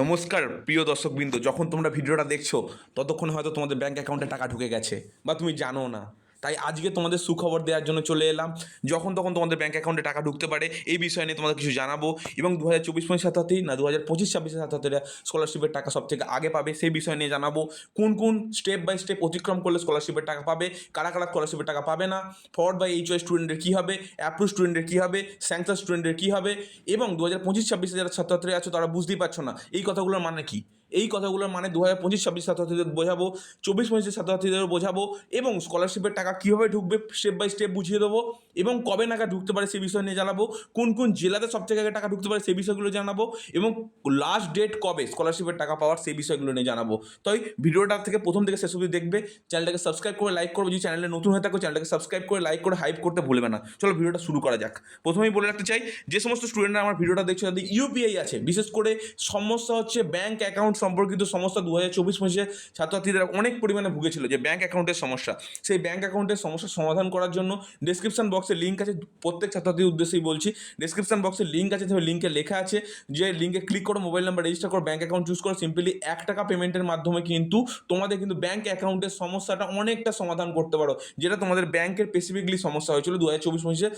নমস্কার প্রিয় দর্শকবৃন্দ, যখন তোমরা ভিডিওটা দেখছ, ততক্ষণ হয়তো তোমাদের ব্যাঙ্ক অ্যাকাউন্টে টাকা ঢুকে গেছে, বা তুমি জানো না। তাই আজকে তোমাদের সুখবর দেওয়ার জন্য চলে এলাম। যখন তখন তোমাদের ব্যাঙ্ক অ্যাকাউন্টে টাকা ঢুকতে পারে, এই বিষয় নিয়ে তোমাদের কিছু জানাব। এবং দু হাজার চব্বিশ পঁচিশ ছাত্রছাত্রী না দু হাজার পঁচিশ ছাব্বিশের ছাত্রছাত্রীরা স্কলারশিপের টাকা সব থেকে আগে পাবে, সেই বিষয় নিয়ে জানাব। কোন কোন স্টেপ বাই স্টেপ অতিক্রম করলে স্কলারশিপের টাকা পাবে, কারা কারা স্কলারশিপের টাকা পাবে না ফরওয়ার্ড বাই এইচ ওয়াই স্টুডেন্টের কী হবে অ্যাপ্রুভ স্টুডেন্টের কী হবে স্যাংশন স্টুডেন্টের কী হবে, এবং দু হাজার পঁচিশ ছাব্বিশে যারা ছাত্রছাত্রী আছো তারা বুঝতেই পারছ না, এই কথাগুলোর মানে কী? এই কথাগুলোর মানে দু হাজার পঁচিশ, ছাব্বিশ ছাত্রছাত্রীদের বোঝাবো, চব্বিশ পঁচিশের ছাত্রছাত্রীদেরও বোঝাবো এবং স্কলারশিপের টাকা কীভাবে ঢুকবে স্টেপ বাই স্টেপ বুঝিয়ে দেবো এবং কবে নাগাদ ঢুকতে পারে সেই বিষয় নিয়ে জানাব, কোন কোন জেলাতে সবথেকে আগে টাকা ঢুকতে পারে সেই বিষয়গুলো জানাব এবং লাস্ট ডেট কবে স্কলারশিপের টাকা পাওয়ার সেই বিষয়গুলো নিয়ে জানাব। তাই ভিডিওটা থেকে প্রথম থেকে শেষ অবধি দেখবে, চ্যানেলটাকে সাবস্ক্রাইব করে লাইক করবে, যদি চ্যানেলে নতুন হয়ে থাকো চ্যানেলটাকে সাবস্ক্রাইব করে লাইক করে হাইপ করতে ভুলবে না। চলো ভিডিওটা শুরু করা যাক। প্রথমেই বলে রাখতে চাই, যে সমস্ত স্টুডেন্টরা আমার ভিডিওটা দেখছ তাদের ইউপিআই আছে। বিশেষ করে সমস্যা হচ্ছে ব্যাংক অ্যাকাউন্ট সম্পর্কিত সমস্যা দু হাজার চব্বিশ পঁচিশে ছাত্রছাত্রীরা অনেক পরিমাণে ভুগেছিল যে ব্যাংক অ্যাকাউন্টের সমস্যা। সেই ব্যাংক অ্যাকাউন্টের সমস্যার সমাধান করার জন্য ডেসক্রিপশন বক্সে লিঙ্ক আছে, প্রত্যেক ছাত্রছাত্রীর উদ্দেশ্যেই বলছি। ডেসক্রিপশন বক্সে লিঙ্ক আছে তবে লিঙ্কে লেখা আছে যে লিঙ্কে ক্লিক করো মোবাইল নাম্বার রেজিস্টার করো ব্যাংক অ্যাকাউন্ট চুজ করো সিম্পলি এক টাকা পেমেন্টের মাধ্যমে কিন্তু তোমাদের কিন্তু ব্যাংক অ্যাকাউন্টের সমস্যাটা অনেকটা সমাধান করতে পারো। যেটা তোমাদের ব্যাংকের স্পেসিফিকলি সমস্যা হয়েছিল দু হাজার চব্বিশ পঁচিশে।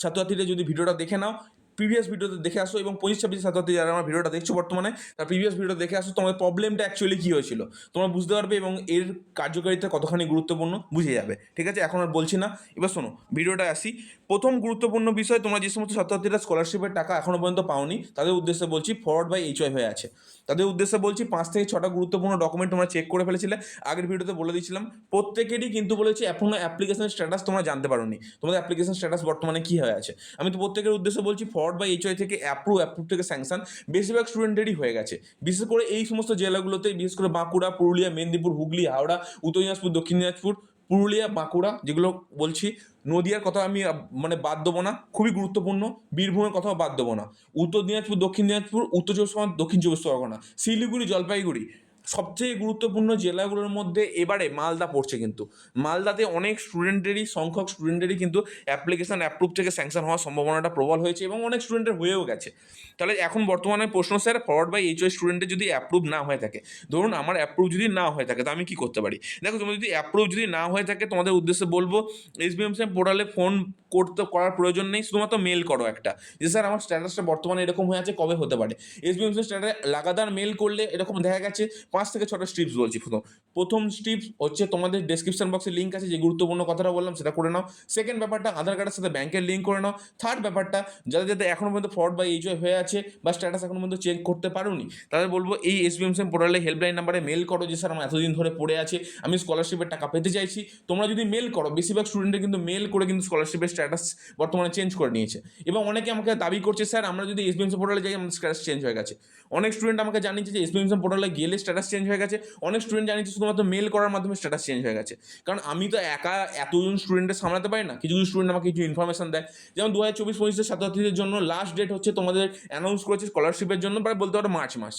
ছাত্রছাত্রীরা যদি ভিডিওটা দেখে নাও প্রিভিয়াস ভিডিওতে দেখে আসো এবং পঁচিশ ছাব্বিশ ছাত্রছাত্রী যারা আমার ভিডিওটা দেখছ বর্তমানে, তার প্রিভিয়াস ভিডিও দেখে আসো তোমাদের প্রবলেমটা অ্যাকচুয়ালি কী হয়েছিল। তোমরা বুঝতে পারবে এবং এর কার্যকারিতা কতখানি গুরুত্বপূর্ণ বুঝে যাবে। ঠিক আছে? এখন আর বলছি না। এবার শোনো ভিডিওটা আসি। প্রথম গুরুত্বপূর্ণ বিষয়, তোমরা যে সমস্ত ছাত্রছাত্রীরা স্কলারশিপের টাকা এখনও পর্যন্ত পাওনি, তাদের উদ্দেশ্যে বলছি ফরওয়ার্ড বাই এইচ হয়ে আছে। তাদের উদ্দেশ্যে বলছি পাঁচ থেকে ছটা গুরুত্বপূর্ণ ডকুমেন্ট তোমরা চেক করে ফেলেছিলে। আগের ভিডিওতে বলে দিয়েছিলাম, প্রত্যেকেরই কিন্তু বলেছি এখনও অ্যাপ্লিকেশন স্ট্যাটাস তোমরা জানতে পারোনি। তোমাদের অ্যাপ্লিকেশন স্ট্যাটাস বর্তমানে কী হয়ে আছে? আমি তো প্রত্যেকের উদ্দেশ্যে বলছি ফরওয়ার্ড বাই এইচ থেকে অ্যাপ্রুভ অ্যাপ্রুভ থেকে স্যাংশন বেশিরভাগ স্টুডেন্টেরই হয়ে গেছে। বিশেষ করে এই সমস্ত জেলাগুলোতে, বিশেষ করে বাঁকুড়া, পুরুলিয়া, মেদিনীপুর, হুগলি, হাওড়া, উত্তর দিনাজপুর, দক্ষিণ দিনাজপুর, পুরুলিয়া, বাঁকুড়া, যেগুলো বলছি, নদিয়ার কথা আমি মানে বাদ দেবো না, খুবই গুরুত্বপূর্ণ, বীরভূমের কথাও বাদ দেবো না। উত্তর দিনাজপুর, দক্ষিণ দিনাজপুর, উত্তর চব্বিশ দক্ষিণ চব্বিশ পরগনা, শিলিগুড়ি, জলপাইগুড়ি সবচেয়ে গুরুত্বপূর্ণ জেলাগুলোর মধ্যে এবারে মালদা পড়ছে কিন্তু। মালদাতে অনেক স্টুডেন্টেরই সংখ্যক স্টুডেন্টেরই কিন্তু অ্যাপ্লিকেশান অ্যাপ্রুভ থেকে স্যাংশন হওয়ার সম্ভাবনাটা প্রবল হয়েছে এবং অনেক স্টুডেন্টের হয়েও গেছে। তাহলে এখন বর্তমানে প্রশ্ন, sir forward by H Y স্টুডেন্টের যদি অ্যাপ্রুভ না হয়ে থাকে? ধরুন আমার অ্যাপ্রুভ যদি না হয়ে থাকে, তো আমি কী করতে পারি? দেখো তোমার যদি অ্যাপ্রুভ যদি না হয়ে থাকে, তোমাদের উদ্দেশ্যে বলব এস বি এম পোর্টালে ফোন করতে, করার প্রয়োজন নেই, শুধুমাত্র মেল করো একটা। যে, স্যার, আমার স্ট্যাটাসটা বর্তমানে এরকম হয়ে আছে, কবে হতে পারে? এস বি এম স্ট্যাটাসে লাগাতার মেল করলে এরকম দেখা গেছে পাঁচ থেকে ছটা স্ট্রিপস বলছি প্রথম। প্রথম স্ট্রিপস হচ্ছে তোমাদের ডেসক্রিপশন বক্সে লিঙ্ক আছে, যে গুরুত্বপূর্ণ কথাটা বললাম সেটা করে নাও। সেকেন্ড ব্যাপারটা আধার কার্ডের সাথে ব্যাংকের লিঙ্ক করে নাও। থার্ড ব্যাপারটা, যাদের যাদের এখনও পর্যন্ত ফ্রড বা এইচ হয়ে আছে বা স্ট্যাটাস এখনও পর্যন্ত চেক করতে পারোনি, তাদের বলব এই এস বি এম পোর্টালে হেল্পলাইন নাম্বারে মেল করো, যে স্যার আমার এতদিন ধরে পড়ে আছে, আমি স্কলারশিপের টাকা পেতে চাইছি। তোমরা যদি মেল করো, বেশিরভাগ স্টুডেন্টে কিন্তু মেল করে কিন্তু স্কলারশিপের স্ট্যাটাস বর্তমানে চেঞ্জ করে নিয়েছে। এবং অনেকে আমাকে দাবি করছে স্যার আমরা যদি এস বি এম পোর্টালে যাই, আমাদের স্ট্যাটাস চেঞ্জ হয়ে গেছে। অনেক স্টুডেন্ট আমাকে জানিয়েছে যে এস বি এম পোর্টালে গেলে স্ট্যাটাস চেঞ্জ হয়ে গেছে। অনেক স্টুডেন্ট জানিয়েছে, শুধুমাত্র মেল করার মাধ্যমে স্ট্যাটাস চেঞ্জ হয়ে গেছে। কারণ আমি তো একা এতজন স্টুডেন্টের সামলাতে পারি না। কিছু কিছু স্টুডেন্ট আমাকে কিছু ইনফরমেশন দেয়। যেমন দু হাজার চব্বিশ পঁচিশের ছাত্রছাত্রীদের জন্য লাস্ট ডেট হচ্ছে তোমাদের অ্যানাউন্স করেছে স্কলারশিপের জন্য প্রায় বলতে পারো মার্চ মাস।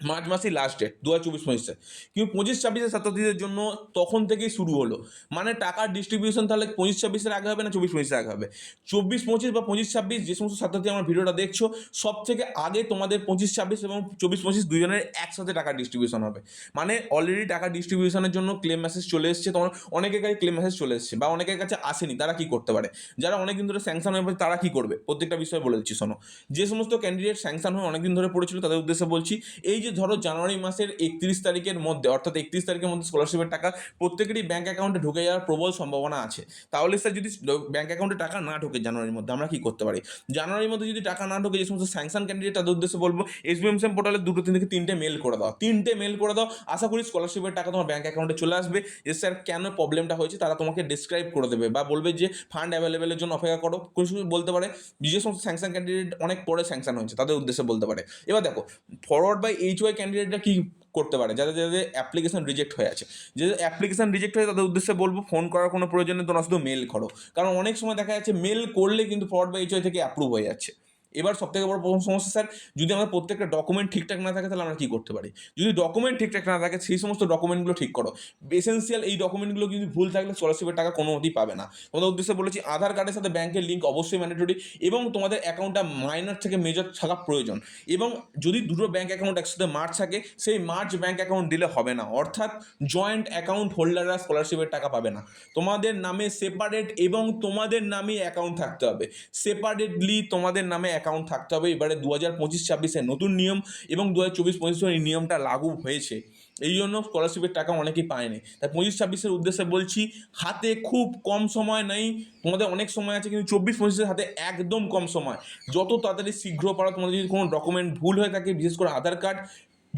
মার্চ মাসেই লাস্ট ডেট দু হাজার চব্বিশ পঁচিশে। কিন্তু পঁচিশ ছাব্বিশের ছাত্রছাত্রীদের জন্য তখন থেকেই শুরু হলো। মানে টাকার ডিস্ট্রিবিউশন তাহলে পঁচিশ ছাব্বিশের আগে হবে না চব্বিশ পঁচিশের আগে হবে? চব্বিশ পঁচিশ বা পঁচিশ ছাব্বিশ যে সমস্ত ছাত্রছাত্রী আমার ভিডিওটা দেখছ, সব থেকে আগে তোমাদের পঁচিশ ছাব্বিশ এবং চব্বিশ পঁচিশ দুজনের একসাথে টাকা ডিস্ট্রিবিউশন হবে। মানে অলরেডি টাকা ডিস্ট্রিবিউশনের জন্য ক্লেম মেসেজ চলে এসছে, তোমার অনেকের কাছে ক্লেম মেসেজ চলে এসছে, বা অনেকের কাছে আসেনি, তারা কি করতে পারে? যারা অনেকদিন ধরে স্যাংশন হয়ে পড়েছে, তারা কি করবে? প্রত্যেকটা বিষয়ে বলে দিচ্ছি, শোনো। যে সমস্ত ক্যান্ডিডেট স্যাংশন হয়ে অনেকদিন ধরে পড়েছিল, তাদের উদ্দেশ্যে বলছি, এই যে ধরো জানুয়ারি মাসের একত্রিশ তারিখের মধ্যে, অর্থাৎ একত্রিশ তারিখের মধ্যে স্কলারশিপের টাকা প্রত্যেকেরই ব্যাঙ্ক অ্যাকাউন্টে ঢুকে যাওয়ার প্রবল সম্ভাবনা আছে। তাহলে স্যার যদি ব্যাঙ্ক অ্যাকাউন্টে টাকা না ঢোকে জানুয়ারির মধ্যে, আমরা কি করতে পারি? জানুয়ারির মধ্যে যদি টাকা না ঢোকে, যে সমস্ত স্যাংশন ক্যান্ডিডেট তাদের উদ্দেশ্যে বলব এস বি এম সেম পোর্টালে দুটো তিন থেকে তিনটে মেল করে দাও। তিনটে মেল করে দাও। আশা করি স্কলারশিপের টাকা তোমার ব্যাঙ্ক অ্যাকাউন্টে চলে আসবে। যে স্যার কেন প্রবলেমটা হয়েছে, তারা তোমাকে ডিসক্রাইব করে দেবে বা বলবে যে ফান্ড অ্যাভেলেবেলের জন্য অপেক্ষা করো। কিছু বলতে পারে। যে সমস্ত স্যাংশন ক্যান্ডিডেট অনেক পরে স্যাংশন হয়েছে, তাদের উদ্দেশ্যে বলতে পারে। এবার দেখো ফরওয়ার্ড বাই এইচ ওয়াই ক্যান্ডিডেটরা কী করতে পারে? যাদের যাদের অ্যাপ্লিকেশন রিজেক্ট হয়ে আছে। যে অ্যাপ্লিকেশন রিজেক্ট হয়ে তাদের উদ্দেশ্যে বলব ফোন করার কোনো প্রয়োজন নেই। তোমরা শুধু মেল করো। কারণ অনেক সময় দেখা যাচ্ছে মেল করলে কিন্তু ফ্রড বা এইচ থেকে অ্যাপ্রুভ হয়ে যাচ্ছে। এবার সব থেকে বড় প্রথম সমস্যা, স্যার, যদি আমাদের প্রত্যেকটা ডকুমেন্ট ঠিকঠাক না থাকে, তাহলে আমরা কী করতে পারি? যদি ডকুমেন্ট ঠিকঠাক না থাকে, সেই সমস্ত ডকুমেন্টগুলো ঠিক করো। এসেন্সিয়াল এই ডকুমেন্টগুলো যদি ভুল থাকলে স্কলারশিপের টাকা কোনো মতেই পাবে না। তোমাদের উদ্দেশ্যে বলেছি, আধার কার্ডের সাথে ব্যাংকের লিঙ্ক অবশ্যই ম্যান্ডেটরি এবং তোমাদের অ্যাকাউন্টটা মাইনার থেকে মেজর থাকা প্রয়োজন। এবং যদি দুটো ব্যাংক অ্যাকাউন্ট একসাথে মার্চ থাকে, সেই মার্চ ব্যাংক অ্যাকাউন্ট দিলে হবে না। অর্থাৎ জয়েন্ট অ্যাকাউন্ট হোল্ডাররা স্কলারশিপের টাকা পাবে না। তোমাদের নামে সেপারেট এবং তোমাদের নামে অ্যাকাউন্ট থাকতে হবে। সেপারেটলি তোমাদের নামে অ্যাকাউন্ট থাকতে হবে। এবারে দু হাজার পঁচিশ, ছাব্বিশে নতুন নিয়ম এবং দু হাজার চব্বিশ, পঁচিশ এই নিয়মটা লাগু হয়েছে। এই জন্য স্কলারশিপের টাকা অনেকেই পায়নি। তাই পঁচিশ, ছাব্বিশের উদ্দেশ্যে বলছি, হাতে খুব কম সময় নেই। তোমাদের অনেক সময় আছে, কিন্তু চব্বিশ, পঁচিশের হাতে একদম কম সময়। যত তাড়াতাড়ি শীঘ্র পারো, তোমাদের যদি কোনো ডকুমেন্ট ভুল হয়ে থাকে, বিশেষ করে আধার কার্ড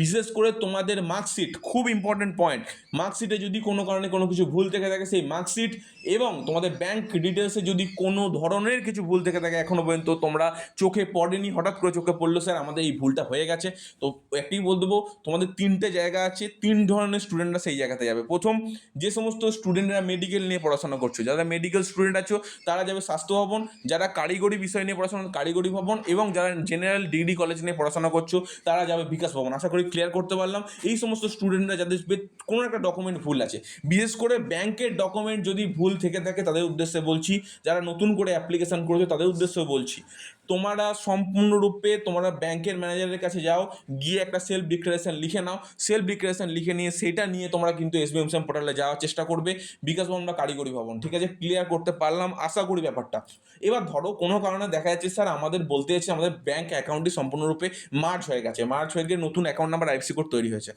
বিশেষ করে তোমাদের মার্কশিট খুব ইম্পর্টেন্ট পয়েন্ট মার্কশিটে যদি কোনো কারণে কোনো কিছু ভুল থেকে থাকে, সেই মার্কশিট এবং তোমাদের ব্যাংক ডিটেলসে যদি কোনো ধরনের কিছু ভুল থেকে থাকে এখনও পর্যন্ত তোমরা চোখে পড়েনি, হঠাৎ করে চোখে পড়ল, স্যার, আমাদের এই ভুলটা হয়ে গেছে। তো একটি বল দেবো, তোমাদের তিনটে জায়গা আছে, তিন ধরনের স্টুডেন্টরা সেই জায়গাতে যাবে। প্রথম, যে সমস্ত স্টুডেন্টরা মেডিকেল নিয়ে পড়াশোনা করছ, যারা মেডিকেল স্টুডেন্ট আছো, তারা যাবে স্বাস্থ্য ভবন, যারা কারিগরি বিষয় নিয়ে পড়াশোনা, কারিগরি ভবন এবং যারা জেনারেল ডিগ্রি কলেজ নিয়ে পড়াশোনা করছ, তারা যাবে বিকাশ ভবন। আশা করি ক্লিয়ার করতে পারলাম। এই সমস্ত স্টুডেন্টরা যাদের কোনো একটা ডকুমেন্ট ভুল আছে। বিশেষ করে ব্যাংকের ডকুমেন্ট যদি ভুল থেকে থাকে, তাদের উদ্দেশ্যে বলছি, যারা নতুন করে অ্যাপ্লিকেশান করেছে, তাদের উদ্দেশ্যে বলছি। তোমরা সম্পূর্ণরূপে তোমরা ব্যাংকের ম্যানেজারের কাছে যাও, গিয়ে একটা সেলফ ডিক্লারেশন লিখে নাও। সেলফ ডিক্লারেশন লিখে নিয়ে সেটা নিয়ে তোমরা কিন্তু এসবিএমসিএম পোর্টালে যাওয়ার চেষ্টা করবে বিকাশ বা কারিগরি ভবন, ঠিক আছে? ক্লিয়ার করতে পারলাম, আশা করি ব্যাপারটা। এবার ধরো কোনো কারণে দেখা যাচ্ছে স্যার আমাদের বলতে যাচ্ছে আমাদের ব্যাংক অ্যাকাউন্টটি সম্পূর্ণরূপে মার্চ হয়ে গেছে। মার্চ হয়ে গিয়ে নতুন অ্যাকাউন্ট নাম্বার আইএফসি কোড তৈরি হয়েছে।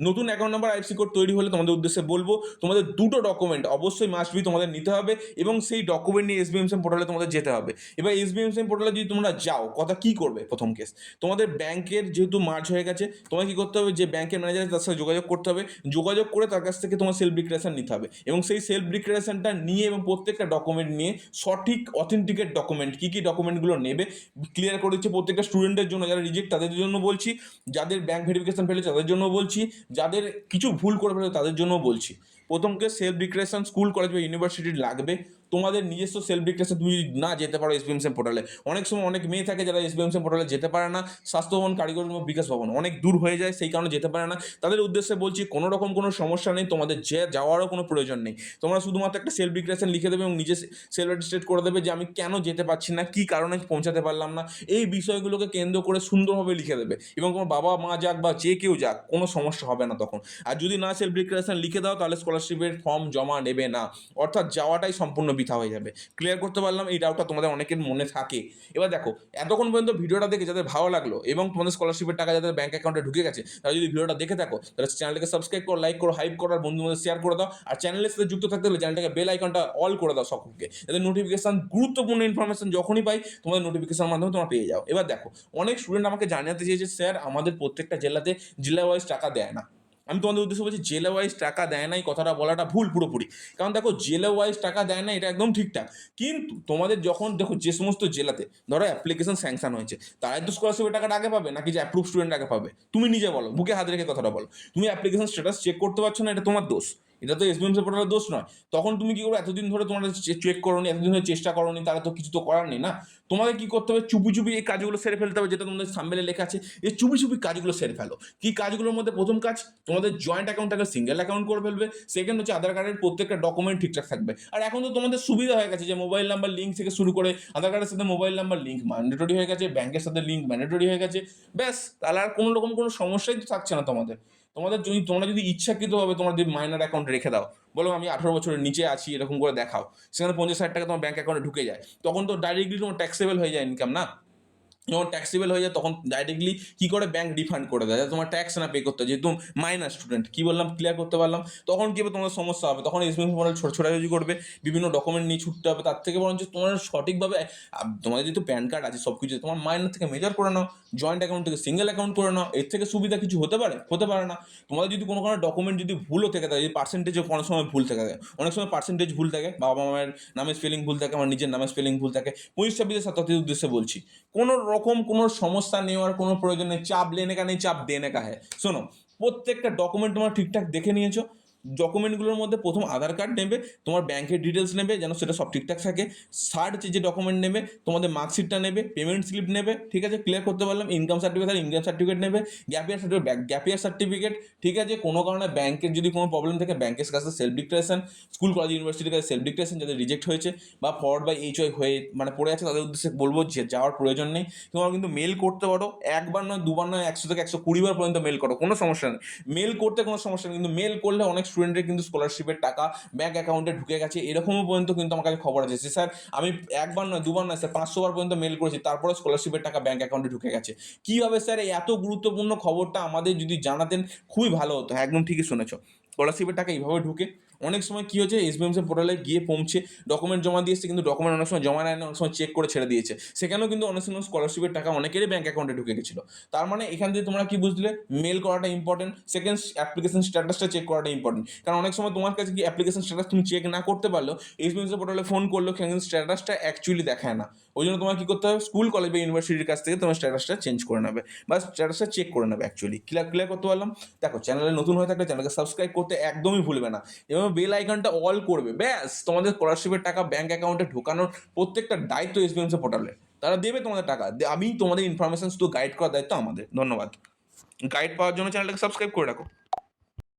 নতুন অ্যাকাউন্ট নাম্বার আইএফসি কোড তৈরি হলে তোমাদের উদ্দেশ্যে বলব, তোমাদের দুটো ডকুমেন্ট অবশ্যই মাস্ট বি তোমাদের নিতে হবে এবং সেই ডকুমেন্ট নিয়ে এসবিএমসিএম পোর্টালে তোমাদের যেতে হবে। এবার এসবিএমসিএম পোর্টালে যদি তোমরা যাও, কথা কি করবে প্রথম কেস তোমাদের ব্যাংকের যেহেতু মার্চ হয়ে গেছে তোমাকে কি করতে হবে? যে ব্যাংকের ম্যানেজার তার সাথে যোগাযোগ করতে হবে। যোগাযোগ করে তার কাছ থেকে তোমার সেলফ ডিক্লারেশন নিতে হবে এবং সেই সেলফ ডিক্লারেশনটা নিয়ে এবং প্রত্যেকটা ডকুমেন্ট নিয়ে সঠিক অথেন্টিকেট ডকুমেন্ট কী কী ডকুমেন্টগুলো নেবে ক্লিয়ার করে দিচ্ছে প্রত্যেকটা স্টুডেন্টের জন্য, যারা রিজেক্ট তাদের জন্য বলছি, যাদের ব্যাংক ভেরিফিকেশন ফেলেছে তাদের জন্য বলছি যাদের কিছু ভুল করে ফেলে তাদের জন্য বলছি। প্রথম প্রথমকে সেলফ ডিক্লারেশন স্কুল কলেজ বা ইউনিভার্সিটি লাগবে। তোমাদের নিজস্ব সেলফ ডিক্লারেশন তুমি না যেতে পারো এসবিএমসিএম পোর্টালে অনেক সময় অনেক মেয়ে থাকে যারা এসবিএমসিএম পোর্টালে যেতে পারে না স্বাস্থ্য ভবন কারিগরি এবং বিকাশ ভবন, অনেক দূর হয়ে যায়, সেই কারণে যেতে পারে না। তাদের উদ্দেশ্যে বলছি, কোনো রকম কোনো সমস্যা নেই, তোমাদের যে যাওয়ারও কোনো প্রয়োজন নেই। তোমরা শুধুমাত্র একটা সেলফ ডিক্লারেশন লিখে দেবে এবং নিজে সেলফ অ্যাটিস্টেট করে দেবে যে আমি কেন যেতে পারছি না, কী কারণে পৌঁছাতে পারলাম না। এই বিষয়গুলোকে কেন্দ্র করে সুন্দরভাবে লিখে দেবে। এবং তোমার বাবা মা যাক বা যে কেউ যাক, কোনো সমস্যা হবে না তখন। আর যদি না সেলফ ডিক্লারেশন লিখে দাও, তাহলে স্কলারশিপের ফর্ম জমা নেবে না। অর্থাৎ যাওয়াটাই সম্পূর্ণ বৃথা হয়ে যাবে। ক্লিয়ার করতে পারলাম এই ডাউটটা তোমাদের অনেকের মনে থাকে। এবার দেখো, এতক্ষণ পর্যন্ত ভিডিওটা দেখে যাদের ভালো লাগল এবং তোমাদের স্কলারশিপের টাকা যাদের ব্যাঙ্ক অ্যাকাউন্টে ঢুকে গেছে, তারা যদি ভিডিওটা দেখে থাকো, তাহলে চ্যানেলটাকে সাবস্ক্রাইব করো লাইক করো হাইপ করো, আর বন্ধুদের শেয়ার করে দাও। আর চ্যানেলের সাথে যুক্ত থাকতে হলে চ্যানেলটাকে বেল আইকনটা অল করে দাও সকলকে। যাতে নোটিফিকেশান গুরুত্বপূর্ণ ইনফরমেশন যখনই পাই, তোমাদের নোটিফিকেশনের মাধ্যমে তোমরা পেয়ে যাও। এবার দেখো, অনেক স্টুডেন্ট আমাকে জানাতে চেয়েছে স্যার আমাদের প্রত্যেকটা জেলাতে জেলা ওয়াইজ টাকা দেয় না। আমি তোমাদের উদ্দেশ্যে বলছি জেলা ওয়াইজ টাকা দেয় না, এই কথাটা বলাটা ভুল পুরোপুরি। কারণ দেখো জেলা ওয়াইজ টাকা দেয় না, এটা একদম ঠিকঠাক। কিন্তু তোমাদের যখন, দেখো, যে সমস্ত জেলাতে, ধরো অ্যাপ্লিকেশন স্যাংশন হয়েছে, তারাই তো স্কলারশিপের টাকাটা আগে পাবে, নাকি যে অ্যাপ্রুভ স্টুডেন্ট আগে পাবে? তুমি নিজে বলো, বুকে হাত রেখে কথাটা বলো। তুমি অ্যাপ্লিকেশন স্ট্যাটাস চেক করতে পারছ না, এটা তোমার দোষ। এটা তো এসবিএমসি পোর্টালের দোষ নয়। তখন তুমি কি করো এতদিন ধরে তোমরা চেক করোনি, এতদিন ধরে চেষ্টা করোনি তারা তো কিছু তো করার নেই না। তোমাকে কি করতে হবে? চুপি চুপি এই কাজগুলো সেরে ফেলতে হবে, যেটা তোমাদের সামনে লেখা আছে। এই চুপি চুপি কাজগুলো সেরে ফেলো। কি কাজগুলোর মধ্যে প্রথম কাজ? তোমাদের জয়েন্ট অ্যাকাউন্টটাকে সিঙ্গেল অ্যাকাউন্ট করে ফেলবে। সেকেন্ড হচ্ছে আধার কার্ডের প্রত্যেকটা ডকুমেন্ট ঠিকঠাক থাকবে। আর এখন তো তোমাদের সুবিধা হয়ে গেছে যে মোবাইল নাম্বার লিঙ্ক থেকে শুরু করে আধার কার্ডের সাথে মোবাইল নাম্বার লিঙ্ক ম্যান্ডেটরি হয়ে গেছে ব্যাংকের সাথে লিঙ্ক ম্যান্ডেটরি হয়ে গেছে। ব্যাস, তাহলে আর কোনো রকম কোনো সমস্যাই তো থাকছে না তোমাদের। তোমাদের যদি, তোমরা যদি ইচ্ছাকৃতভাবে তোমরা যদি মাইনার অ্যাকাউন্ট রেখে দাও, বলো আমি আঠারো বছরের নিচে আছি, এরকম করে দেখাও, সেখানে পঞ্চাশ হাজার টাকা তোমার ব্যাঙ্ক অ্যাকাউন্টে ঢুকে যায়, তখন তো ডাইরেক্টলি তোমার ট্যাক্সেবল হয়ে যায় ইনকাম না? যখন ট্যাক্সেবল হয়ে যায় তখন ডাইরেক্টলি কী করে ব্যাংক রিফান্ড করে দেয়? তোমার ট্যাক্স না পে করতে যেহেতু মাইনার স্টুডেন্ট কী বললাম ক্লিয়ার করতে পারলাম। তখন কী হবে তোমার সমস্যা হবে। তখন এসবিএম মডেল ছোট ছোটাছুটি করবে বিভিন্ন ডকুমেন্ট নিয়ে ছুটতে হবে তার থেকে বরঞ্চ তোমার সঠিকভাবে আহ, তোমাদের যেহেতু প্যান কার্ড আছে সব কিছু তোমার মাইনার থেকে মেজার করে নাও জয়েন্ট অ্যাকাউন্ট থেকে সিঙ্গেল অ্যাকাউন্ট করে নাও এর থেকে সুবিধা কিছু হতে পারে? হতে পারে না। তোমাদের যদি কোনো কোনো ডকুমেন্ট যদি ভুলও থেকে থাকে যদি পার্সেন্টেজও কোনো সময় ভুল থেকে। থাকে অনেক সময় পার্সেন্টেজ ভুল থাকে বাবা মায়ের নামের স্পেলিং ভুল থাকে আমার নিজের নামের স্পেলিং ভুল থাকে। পঁচিশ ছাব্বিশের ছাত্রছাত্রীর উদ্দেশ্যে বলছি কোনো রকম কোনো সমস্যা নেওয়ার কোনো প্রয়োজন নেই। চাপ লেনে কা নেই চাপ দেনে কা হ্যাঁ শোনো, প্রত্যেকটা ডকুমেন্ট তোমরা ঠিকঠাক দেখে নিয়েছো। ডকুমেন্টগুলোর মধ্যে প্রথম আধার কার্ড নেবে, তোমার ব্যাংকের ডিটেলস নেবে, যেন সেটা সব ঠিকঠাক থাকে। সার্চ যে ডকুমেন্ট নেবে, তোমাদের মার্কশিটটা নেবে পেমেন্ট স্লিপ নেবে, ঠিক আছে? ক্লিয়ার করতে পারলাম ইনকাম সার্টিফিকেট ইনকাম সার্টিফিকেট নেবে gap year certificate gap year certificate ঠিক আছে? কোনো কারণে ব্যাংকের যদি কোনো প্রবলেম থাকে ব্যাংকের কাছে সেলফ ডিক্লারেশন স্কুল কলেজ ইউনিভার্সিটির কাছে সেলফ ডিক্লারেশন যাদের রিজেক্ট হয়েছে বা ফরওয়ার্ড বা এইচ ওয়াই হয়ে মানে পড়ে আছে, তাদের উদ্দেশ্যে বলব যে যাওয়ার প্রয়োজন নেই। তোমরা কিন্তু মেল করতে পারো, একবার নয়, দুবার নয়, একশো থেকে একশো কুড়ি বার পর্যন্ত মেল করো, কোনো সমস্যা নেই। মেল করতে কোনো সমস্যা নেই, কিন্তু মেল করলে অনেক স্টুডেন্টের কিন্তু স্কলারশিপের টাকা ব্যাঙ্ক অ্যাকাউন্টে ঢুকে গেছে এরকমও পর্যন্ত কিন্তু আমার কাছে খবর আছে। স্যার আমি একবার নয় দুবার নয় স্যার পাঁচশো বার পর্যন্ত মেল করেছি তারপরে স্কলারশিপের টাকা ব্যাঙ্ক অ্যাকাউন্টে ঢুকে গেছে। কীভাবে স্যার এই এত গুরুত্বপূর্ণ খবরটা আমাদের যদি জানাতেন খুবই ভালো হতো। হ্যাঁ, একদম ঠিকই শুনেছ। স্কলারশিপের টাকা এইভাবে ঢুকে অনেক সময় কী হচ্ছে এসবিএমসি পোর্টালে গিয়ে পৌঁছে ডকুমেন্ট জমা দিয়েছে কিন্তু ডকুমেন্ট অনেক সময় জমা নেয় না, অনেক সময় চেক করে ছেড়ে দিয়েছে। সেখানেও কিন্তু অনেক সময় স্কলারশিপের টাকা অনেকেরই ব্যাঙ্ক অ্যাকাউন্টে ঢুকে গেছিল। তার মানে এখান থেকে তোমরা কি বুঝলে? মেল করাটা ইম্পর্টেন্ট সেকেন্ড অ্যাপ্লিকেশন স্ট্যাটাসটা চেক করাটা ইম্পর্টেন্ট কারণ অনেক সময় তোমার কাছে কি অ্যাপ্লিকেশন স্ট্যাটাস তুমি চেক না করতে পারলেও এসবিএমসি পোর্টালে ফোন করলেও কিন্তু স্ট্যাটাসটা অ্যাকচুয়ালি দেখায় না। ওই জন্য তোমার কী করতে হবে? স্কুল কলেজ বা ইউনিভার্সিটির কাছ থেকে তোমার স্ট্যাটাসটা চেঞ্জ করে নেবে। বা স্ট্যাটাসটা চেক করে নেবে অ্যাকচুয়ালি ক্লিয়ার ক্লিয়ার করতে পারলাম? দেখো চ্যানেলে নতুন হয়ে থাকলে চ্যানেলকে সাবস্ক্রাইব করতে একদমই ভুলবে না। এবং বেল আইকনটা অল করবে। ব্যাস, তোমাদের স্কলারশিপের টাকা ব্যাঙ্ক অ্যাকাউন্টে ঢোকানোর প্রত্যেকটা দায়িত্ব এসবিএমসি পোর্টালে তারা দেবে তোমাদের টাকা। আমি তোমাদের ইনফরমেশন শুধু গাইড করার দায়িত্ব আমাদের। ধন্যবাদ। গাইড পাওয়ার জন্য চ্যানেলটাকে সাবস্ক্রাইব করে রাখো।